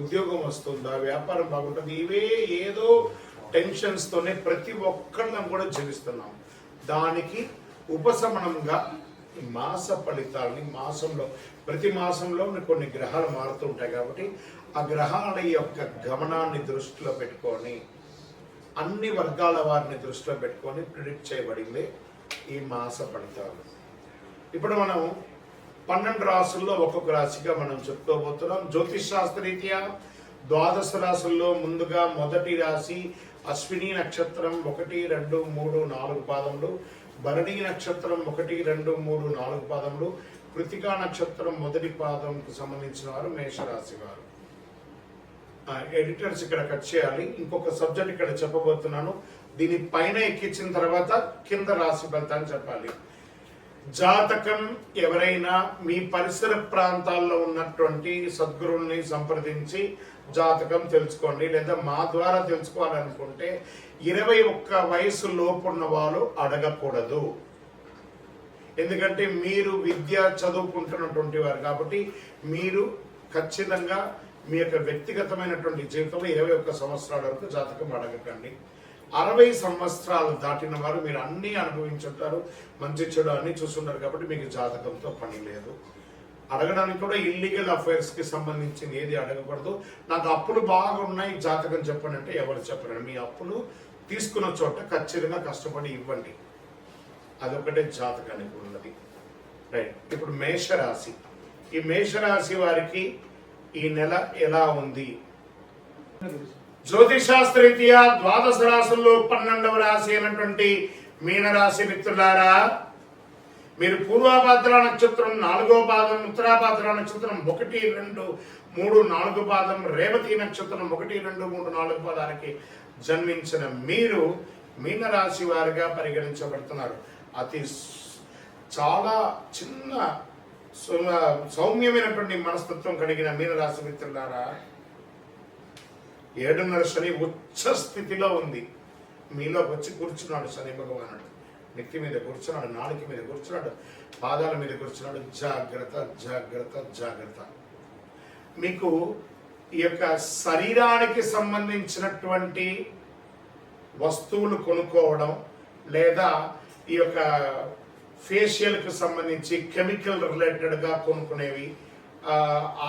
ఉద్యోగం వస్తుందా వ్యాపారం బాగుంటుంది ఇవే ఏదో టెన్షన్స్ తోనే ప్రతి ఒక్కరిని కూడా జీవిస్తున్నాం. దానికి ఉపశమనంగా ఈ మాస ఫలితాలని మాసంలో ప్రతి మాసంలో కొన్ని గ్రహాలు మారుతూ ఉంటాయి కాబట్టి ఆ గ్రహాల యొక్క గమనాన్ని దృష్టిలో పెట్టుకొని అన్ని వర్గాల వారిని దృష్టిలో పెట్టుకొని ప్రిడిక్ట్ చేయబడింది ఈ మాస ఫలితాలు. ఇప్పుడు మనం పన్నెండు రాసుల్లో ఒక్కొక్క రాశిగా మనం చెప్పుకోబోతున్నాం. జ్యోతిష్ శాస్త్రరీత్యా ద్వాదశ రాశుల్లో ముందుగా మొదటి రాశి అశ్విని నక్షత్రం ఒకటి రెండు మూడు నాలుగు పాదములు. భరణి నక్షత్రం ఒకటి రెండు మూడు నాలుగు పాదములు. కృతికా నక్షత్రం మొదటి పాదంకు సంబంధించిన వారు మేషరాశి వారు. ఎడిటర్స్ ఇక్కడ కట్ చేయాలి. ఇంకొక సబ్జెక్ట్ ఇక్కడ చెప్పబోతున్నాను. దీని పైన ఎక్కించిన తర్వాత కింద రాశి ఫలితాన్ని చెప్పాలి. జాతకం ఎవరైనా మీ పరిసర ప్రాంతాల్లో ఉన్నటువంటి సద్గురుల్ని సంప్రదించి జాతకం తెలుసుకోండి లేదా మా ద్వారా తెలుసుకోవాలనుకుంటే ఇరవై ఒక్క వయసు లోపున్న వాళ్ళు అడగకూడదు. ఎందుకంటే మీరు విద్య చదువుకుంటున్నటువంటి వారు కాబట్టి మీరు ఖచ్చితంగా మీ యొక్క వ్యక్తిగతమైనటువంటి జీవితంలో ఇరవై ఒక్క సంవత్సరాల వరకు జాతకం అడగకండి. అరవై సంవత్సరాలు దాటిన వారు మీరు అన్నీ అనుభవించుంటారు. మంచి చెడు అన్ని చూస్తుంటారు కాబట్టి మీకు జాతకంతో పని లేదు. అడగడానికి కూడా ఇల్లీగల్ అఫైర్స్కి సంబంధించిన ఏది అడగకూడదు. నాకు అప్పులు బాగున్నాయి జాతకం చెప్పండి అంటే ఎవరు చెప్పరు. మీ అప్పులు తీసుకున్న చోట ఖచ్చితంగా కష్టపడి ఇవ్వండి. అదొకటే జాతకానికి ఉన్నది. రైట్. ఇప్పుడు మేషరాశి. ఈ మేషరాశి వారికి ఈ నెల ఎలా ఉంది? జ్యోతిశాస్త్రరీత్యా ద్వాదశ రాశుల్లో పన్నెండవ రాశి అయినటువంటి మీనరాశి మిత్రులారా మీరు పూర్వాభాద్ర నక్షత్రం నాలుగో పాదం ఉత్తరాభాద్ర నక్షత్రం ఒకటి రెండు మూడు నాలుగు పాదం రేవతి నక్షత్రం ఒకటి రెండు మూడు నాలుగు పాదాలకి జన్మించిన మీరు మీనరాశి వారిగా పరిగణించబడుతున్నారు. అతి చాలా చిన్న సౌమ్యమైనటువంటి మనస్తత్వం కలిగిన మీనరాశి మిత్రులారా ఏడున్నర శని ఉచ్చ స్థితిలో ఉంది. మీలోకి వచ్చి కూర్చున్నాడు శని భగవానుడు. నెత్తి మీద కూర్చున్నాడు నాలుక మీద కూర్చున్నాడు పాదాల మీద కూర్చున్నాడు. జాగ్రత్త జాగ్రత్త జాగ్రత్త. మీకు ఈ యొక్క శరీరానికి సంబంధించినటువంటి వస్తువులు కొనుక్కోవడం లేదా ఈ యొక్క ఫేషియల్కి సంబంధించి కెమికల్ రిలేటెడ్గా కొనుక్కునేవి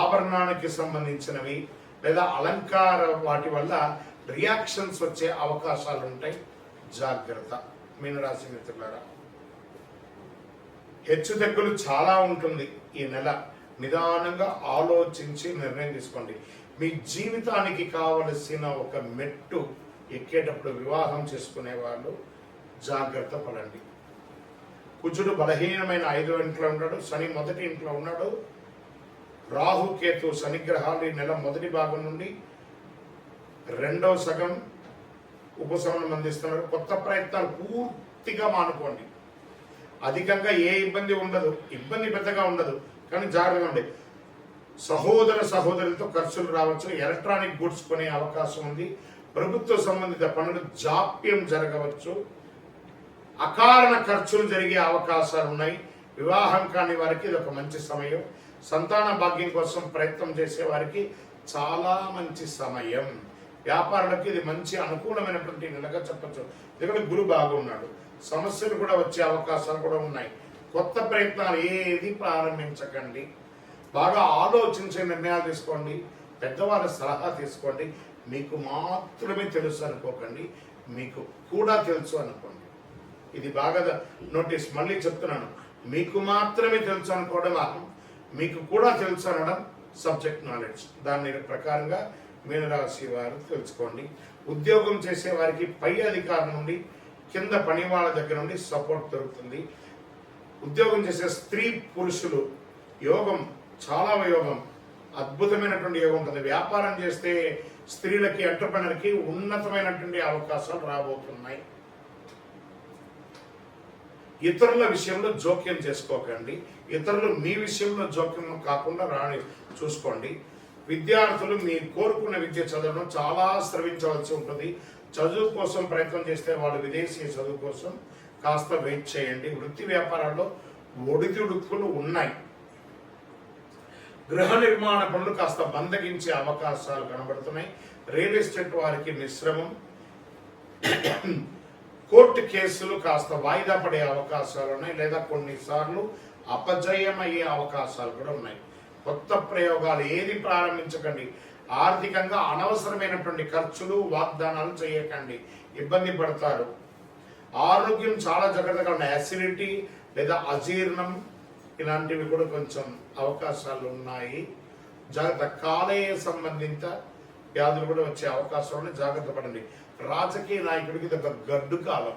ఆభరణానికి సంబంధించినవి లేదా అలంకార వాటి వల్ల రియాక్షన్స్ వచ్చే అవకాశాలు ఉంటాయి జాగ్రత్త. మీనరాశి మిత్రులారా హెచ్చు తగ్గులు చాలా ఉంటుంది ఈ నెల. నిదానంగా ఆలోచించి నిర్ణయం తీసుకోండి. మీ జీవితానికి కావలసిన ఒక మెట్టు ఎక్కేటప్పుడు వివాహం చేసుకునే వాళ్ళు జాగ్రత్త పడండి. కుజుడు బలహీనమైన ఐదో ఇంట్లో ఉన్నాడు శని మొదటి ఇంట్లో ఉన్నాడు రాహు కేతు శనిగ్రహాలు ఈ నెల మొదటి భాగం నుండి రెండవ సగం ఉపశమనం అందిస్తున్నారు. కొత్త ప్రయత్నాలు పూర్తిగా మానుకోండి. అధికంగా ఏ ఇబ్బంది ఉండదు. ఇబ్బంది పెద్దగా ఉండదు. కానీ జాగ్రత్తగా ఉండే సహోదర సహోదరులతో ఖర్చులు రావచ్చు. ఎలక్ట్రానిక్ గుడ్స్ కొనే అవకాశం ఉంది. ప్రభుత్వ సంబంధిత పనులు జాప్యం జరగవచ్చు. అకారణ ఖర్చులు జరిగే అవకాశాలు ఉన్నాయి. వివాహం కాని వారికి ఇది ఒక మంచి సమయం. సంతాన భాగ్యం కోసం ప్రయత్నం చేసే వారికి చాలా మంచి సమయం. వ్యాపారులకు ఇది మంచి అనుకూలమైనటువంటి నెలగా చెప్పచ్చు. ఎందుకంటే గురు బాగున్నాడు. సమస్యలు కూడా వచ్చే అవకాశాలు కూడా ఉన్నాయి. కొత్త ప్రయత్నాలు ఏది ప్రారంభించకండి. బాగా ఆలోచించే నిర్ణయాలు తీసుకోండి. పెద్దవాళ్ళ సలహా తీసుకోండి. మీకు మాత్రమే తెలుసు అనుకోకండి. మీకు కూడా తెలుసు అనుకోండి. ఇది బాగా నోటీస్. మళ్ళీ చెప్తున్నాను. మీకు మాత్రమే తెలుసు అనుకోవడం అహం మీకు కూడా తెలుసు అనడం సబ్జెక్ట్ నాలెడ్జ్ దాని ప్రకారంగా మీనరాశి వారు తెలుసుకోండి. ఉద్యోగం చేసే వారికి పై అధికారం నుండి కింద పని వాళ్ళ దగ్గర నుండి సపోర్ట్ దొరుకుతుంది. ఉద్యోగం చేసే స్త్రీ పురుషులు యోగం చాలా యోగం అద్భుతమైనటువంటి యోగం ఉంటుంది. వ్యాపారం చేస్తే స్త్రీలకి ఎంటర్ప్రినర్కి ఉన్నతమైనటువంటి అవకాశాలు రాబోతున్నాయి. ఇతరుల విషయంలో జోక్యం చేసుకోకండి. ఇతరులు మీ విషయంలో జోక్యం కాకుండా రాని చూసుకోండి. విద్యార్థులు మీ కోరుకున్న విద్య చదవడం చాలా శ్రమించవలసి ఉంటుంది. చదువు కోసం ప్రయత్నం చేస్తే వాళ్ళు విదేశీ చదువు కోసం కాస్త వెయిట్ చేయండి. వృత్తి వ్యాపారాల్లో ఒడిదుడుకులు ఉన్నాయి. గృహ నిర్మాణ పనులు కాస్త బందగించే అవకాశాలు కనబడుతున్నాయి. రియల్ ఎస్టేట్ వారికి మిశ్రమం. కోర్టు కేసులు కాస్త వాయిదా పడే అవకాశాలు ఉన్నాయి. లేదా కొన్నిసార్లు అపజయమయ్యే అవకాశాలు కూడా ఉన్నాయి. కొత్త ప్రయోగాలు ఏది ప్రారంభించకండి? ఆర్థికంగా అనవసరమైనటువంటి ఖర్చులు వాగ్దానాలు చేయకండి. ఇబ్బంది పడతారు. ఆరోగ్యం చాలా జాగ్రత్తగా ఉన్నాయి అసిడిటీ లేదా అజీర్ణం ఇలాంటివి కూడా కొంచెం అవకాశాలు ఉన్నాయి. జాగ్రత్త కాలేయ సంబంధిత వ్యాధులు కూడా వచ్చే అవకాశాలను జాగ్రత్త పడండి. రాజకీయ నాయకుడికి ఇది ఒక గడ్డు కాలం.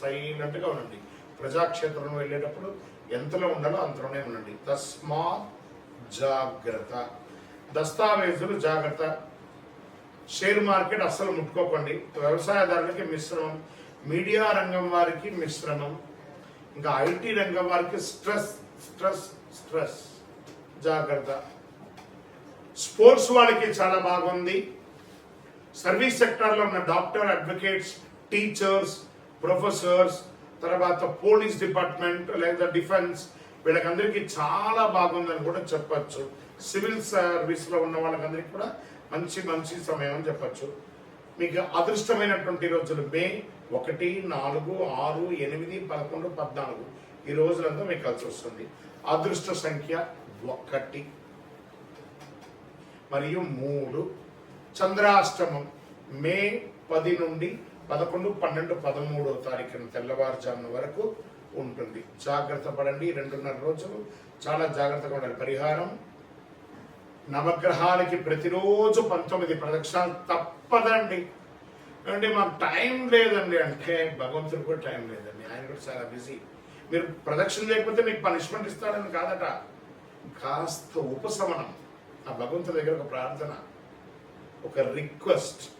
సైలెంట్గా ఉండండి. ప్రజాక్షేత్రంలో వెళ్ళేటప్పుడు ఎంతలో ఉండాలో అంతలోనే ఉండండి. తస్మాత్ జాగ్రత్త. దస్తావేజులు జాగ్రత్త. షేర్ మార్కెట్ అస్సలు ముట్టుకోకండి. వ్యవసాయదారులకి మిశ్రమం. మీడియా రంగం వారికి మిశ్రమం. ఇంకా ఐటీ రంగం వారికి స్ట్రెస్ స్ట్రెస్ స్ట్రెస్. జాగ్రత్త. స్పోర్ట్స్ వాళ్ళకి చాలా బాగుంది. సర్వీస్ సెక్టార్లో ఉన్న డాక్టర్ అడ్వకేట్స్ టీచర్స్ ప్రొఫెసర్స్ తర్వాత పోలీస్ డిపార్ట్మెంట్ లేదా డిఫెన్స్ వీళ్ళకందరికీ చాలా బాగుందని కూడా చెప్పచ్చు. సివిల్ సర్వీస్లో ఉన్న వాళ్ళకందరికీ కూడా మంచి మంచి సమయం అని చెప్పచ్చు. మీకు అదృష్టమైనటువంటి రోజులు మే ఒకటి నాలుగు ఆరు ఎనిమిది పదకొండు పద్నాలుగు. ఈ రోజులంతా మీకు కలిసి వస్తుంది. అదృష్ట సంఖ్య ఒకటి మరియు మూడు. చంద్రాష్టమం మే పది నుండి పదకొండు పన్నెండు పదమూడో తారీఖున తెల్లవారుజామున వరకు ఉంటుంది. జాగ్రత్త పడండి రెండున్నర రోజులు. చాలా జాగ్రత్తగా ఉండాలి. పరిహారం నవగ్రహాలకి ప్రతిరోజు పంతొమ్మిది ప్రదక్షిణాలు తప్పదండి. అంటే మాకు టైం లేదండి. అంటే భగవంతుడు కూడా టైం లేదండి. ఆయన కూడా చాలా బిజీ. మీరు ప్రదక్షిణ లేకపోతే మీకు పనిష్మెంట్ ఇస్తాడని కాదట. కాస్త ఉపశమనం. ఆ భగవంతుడి దగ్గర ఒక ప్రార్థన ఒక రిక్వెస్ట్.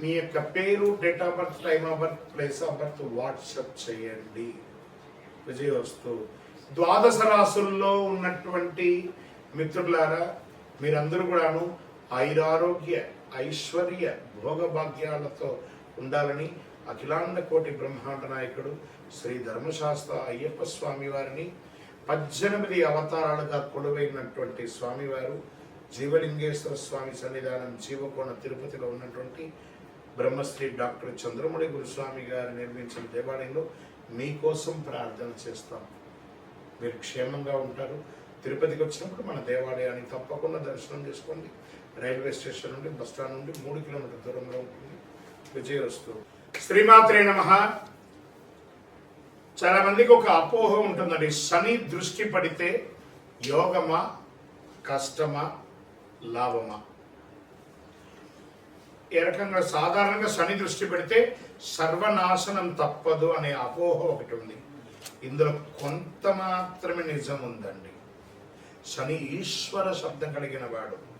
మీ యొక్క పేరు date of birth time of birth place of birth WhatsApp చేయండి. విజయవస్తు ద్వాదశ రాసుల్లో ఉన్నటువంటి మిత్రులారా మీరందరూ కూడాను ఐరారోగ్య ఐశ్వర్య భోగభాగ్యాలతో ఉండాలని అఖిలాండ కోటి బ్రహ్మాండ నాయకుడు శ్రీ ధర్మశాస్త్ర అయ్యప్ప స్వామి వారిని పద్దెనిమిది అవతారాలుగా కొలువైనటువంటి స్వామివారు జీవలింగేశ్వర స్వామి సన్నిధానం జీవకోణ తిరుపతిలో ఉన్నటువంటి బ్రహ్మశ్రీ డాక్టర్ చంద్రముడి గురుస్వామి గారు నిర్మించిన దేవాలయంలో మీకోసం ప్రార్థన చేస్తాం. మీరు క్షేమంగా ఉంటారు. తిరుపతికి వచ్చినప్పుడు మన దేవాలయాన్ని తప్పకుండా దర్శనం చేసుకోండి. రైల్వే స్టేషన్ నుండి బస్ స్టాండ్ నుండి మూడు కిలోమీటర్ దూరంలో ఉంటుంది. విజయవస్తు శ్రీమాత్రే నమ. చాలా మందికి ఒక అపోహ ఉంటుందండి. శని దృష్టి పడితే యోగమా కష్టమా లాభమా? ఏ రకంగా సాధారణంగా శని దృష్టి పెడితే సర్వనాశనం తప్పదు అనే అపోహ ఒకటి ఉంది. ఇందులో కొంత మాత్రమే నిజం ఉందండి. శని ఈశ్వర శబ్దం కలిగిన వాడు.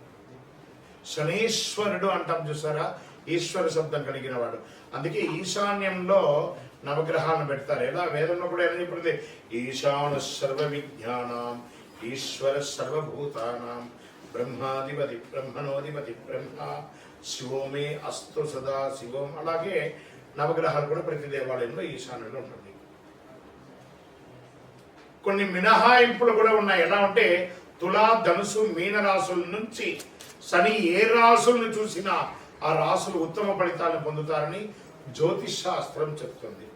శనీశ్వరుడు అంటాం చూసారా? ఈశ్వర శబ్దం కలిగిన వాడు. అందుకే ఈశాన్యంలో నవగ్రహాలను పెడతారు. ఎలా? వేదంలో కూడా ఏమని చెప్పింది? ఈశాన సర్వ విజ్ఞానం ఈశ్వర సర్వభూతానం. బ్రహ్మాధిపతి బ్రహ్మణోధిపతి బ్రహ్మ శివోమే అస్తు సదా శివం అలాగే నవగ్రహాలు కూడా ప్రతి దేవాలయంలో ఈశాన్యంలో ఉంటుంది. కొన్ని మినహాయింపులు కూడా ఉన్నాయి. ఎలా అంటే తులా ధనుసు మీన రాసుల నుంచి శని ఏ రాసులను చూసినా ఆ రాసులు ఉత్తమ ఫలితాలను పొందుతారని జ్యోతిష్ శాస్త్రం చెప్తుంది.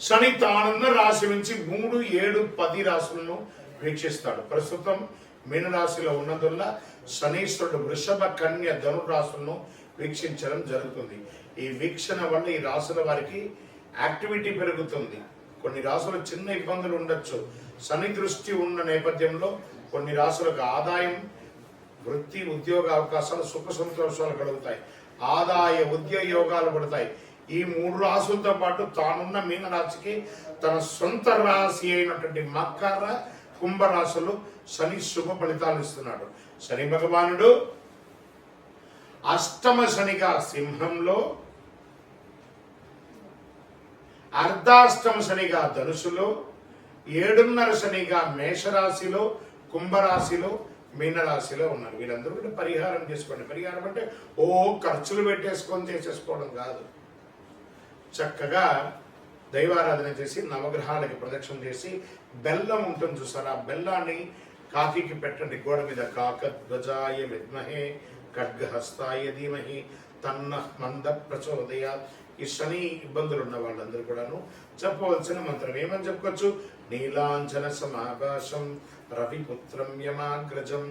శని తానున్న రాశి నుంచి మూడు ఏడు పది రాసులను వీక్షిస్తాడు. ప్రస్తుతం మీనరాశిలో ఉన్నందువల్ల శనీశ్వరుడు వృషభ కన్య ధను రాశులను వీక్షించడం జరుగుతుంది. ఈ వీక్షణ వల్ల ఈ రాశుల వారికి యాక్టివిటీ పెరుగుతుంది. కొన్ని రాసులు చిన్న ఇబ్బందులు ఉండొచ్చు. శని దృష్టి ఉన్న నేపథ్యంలో కొన్ని రాసులకు ఆదాయం వృత్తి ఉద్యోగ అవకాశాలు సుఖ సంతోషాలు కలుగుతాయి. ఆదాయ ఉద్యోగ యోగాలు పడతాయి. ఈ మూడు రాసులతో పాటు తానున్న మీన రాశికి తన సొంత రాశి అయినటువంటి మకర కుంభరాశులు శని శుభ ఫలితాలు ఇస్తున్నాడు. శని భగవానుడు అష్టమ శనిగా సింహంలో అర్ధాష్టమ శనిగా ధనుసులో ఏడున్నర శనిగా మేషరాశిలో కుంభరాశిలో మీనరాశిలో ఉన్నారు. వీళ్ళందరూ కూడా పరిహారం చేసుకోండి. పరిహారం అంటే ఓ ఖర్చులు పెట్టేసుకొని చేసేసుకోవడం కాదు. చక్కగా దైవారాధన చేసి నవగ్రహాలకి ప్రదక్షిణ చేసి బెల్లం ఉంటుంది చూసారా? బెల్లాన్ని కాకికి పెట్టండి గోడ మీద కాక ధ్వజాయ విద్మహే ఖడ్గహస్తాయ ధీమహి తన్న మంద ప్రచోదయ. ఈ శని ఇబ్బందులు ఉన్న వాళ్ళందరూ కూడాను చెప్పవలసిన మంత్రం ఏమని చెప్పుకోవచ్చు? నీలాంజన సమాకాశం రవిపుత్రం యమాగ్రజం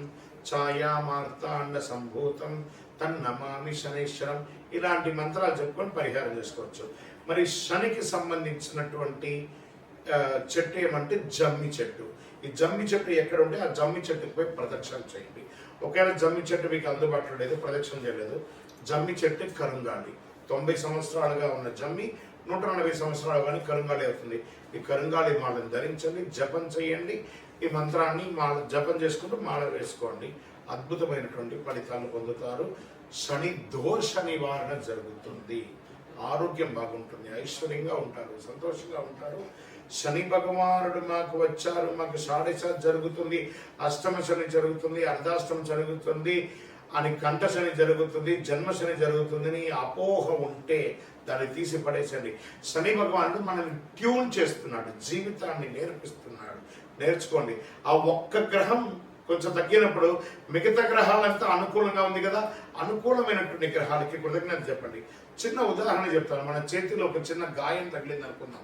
ఛాయామార్తాండ సంభూతం తన్నమామి శనేశ్వరం. ఇలాంటి మంత్రాలు చెప్పుకొని పరిహారం చేసుకోవచ్చు. మరి శనికి సంబంధించినటువంటి చెట్టు ఏమంటే జమ్మి చెట్టు. ఈ జమ్మి చెట్టు ఎక్కడ ఉంటే ఆ జమ్మి చెట్టుకు పోయి ప్రదక్షిణ చేయండి. ఒకవేళ జమ్మి చెట్టు మీకు అందుబాటులో లేదు ప్రదక్షిణ చేయలేదు. జమ్మి చెట్టు కరుంగాలి. తొంభై సంవత్సరాలుగా ఉన్న జమ్మి నూట నలభై సంవత్సరాలు కానీ కరుంగాలి అవుతుంది. ఈ కరుంగాలి మాలను ధరించండి జపం చేయండి. ఈ మంత్రాన్ని మాల జపం చేసుకుంటూ మాల వేసుకోండి. అద్భుతమైనటువంటి ఫలితాలు పొందుతారు. శని దోష నివారణ జరుగుతుంది. ఆరోగ్యం బాగుంటుంది. ఐశ్వర్యంగా ఉంటారు సంతోషంగా ఉంటారు. శని భగవానుడు మాకు వచ్చారు మాకు సాడేసా జరుగుతుంది అష్టమ శని జరుగుతుంది అర్ధాష్టమ జరుగుతుంది అని కంఠశని జరుగుతుంది జన్మ శని జరుగుతుంది అని అపోహ ఉంటే దాన్ని తీసి పడేసండి శని భగవానుడు మనల్ని ట్యూన్ చేస్తున్నాడు జీవితాన్ని నేర్పిస్తున్నాడు. నేర్చుకోండి. ఆ ఒక్క గ్రహం కొంచెం తగ్గినప్పుడు మిగతా గ్రహాలంతా అనుకూలంగా ఉంది కదా అనుకూలమైనటువంటి గ్రహాలకి కృతజ్ఞత చెప్పండి. చిన్న ఉదాహరణ చెప్తాను. మన చేతిలో ఒక చిన్న గాయం తగిలింది అనుకుందాం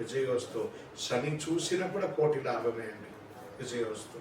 విజయోస్తు శని చూసినప్పుడు కూడా కోటి లాభమే అండి. విజయోస్తు